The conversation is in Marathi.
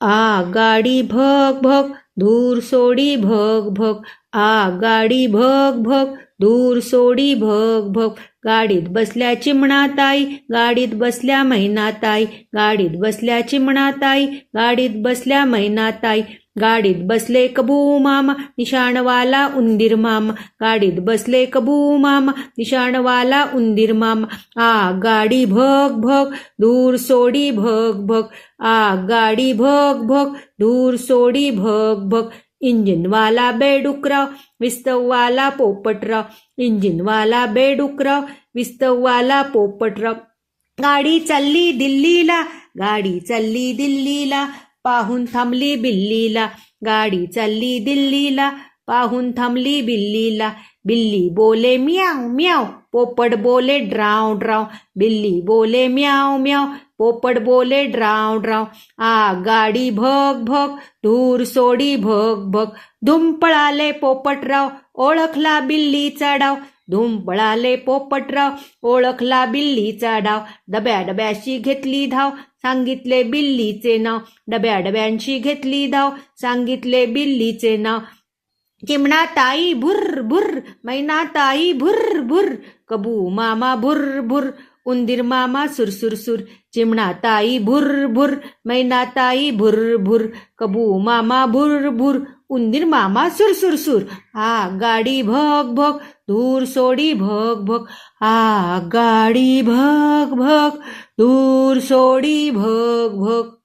आ गाडी भग भग दूर सोडी भग भग. आ गाडी भग भग दूर सोडी भग भग. गाडीत बसल्या चिमणाताई गाडीत बसल्या महिनाताई गाडीत बसल्या चिमणाताई गाडीत बसल्या महिनाताई गाडीत बसले कबू मामा निशाणवाला उंदीर मामा. गाडीत बसले कबू मामा निशाणवाला उंदीर मामा. आ गाडी भग भग दूर सोडी भग भग. आ गाडी भग भग दूर सोडी भग भग. इंजिनवाला बेडुकराव विस्तववाला पोपटराव. इंजिनवाला बेडुकराव विस्तववाला पोपटराव. गाडी चालली दिल्लीला गाडी चालली दिल्लीला. पाहून थांबली बिल्लीला. गाडी चालली दिल्लीला. पाहून थांबली बिल्लीला. बिल्ली बोले म्याव म्याव पोपट बोले ड्राव ड्राव. बिल्ली बोले म्याव म्याव पोपट बोले ड्राव ड्राव. आ गाडी भग भग. धूर सोडी भग भग. धुम पळाले पोपटराव. ओळखला बिल्लीचा डाव. धुंपळाले पोपटराव. ओळखला बिल्लीचा डाव. डब्या डब्याशी घेतली धाव. सांगितले बिल्लीचे नाव. डब्या डब्यांशी घेतली धाव. सांगितले बिल्लीचे नाव. चिमणा ताई भुर्र भुर्र मैना ताई भुर्र भुर्र कबू मामा भुर्र भुर उंदीर मामा सुर सुर चिमणा ताई भुर्र भुर्र मैना ताई भुर्र भुर्र कबू मामा भुर्र भुर उंदीर मामा सुर सुर सुर आ गाडी भग भग दूर सोडी भग भग. आ गाडी भग भग दूर सोडी भग भग.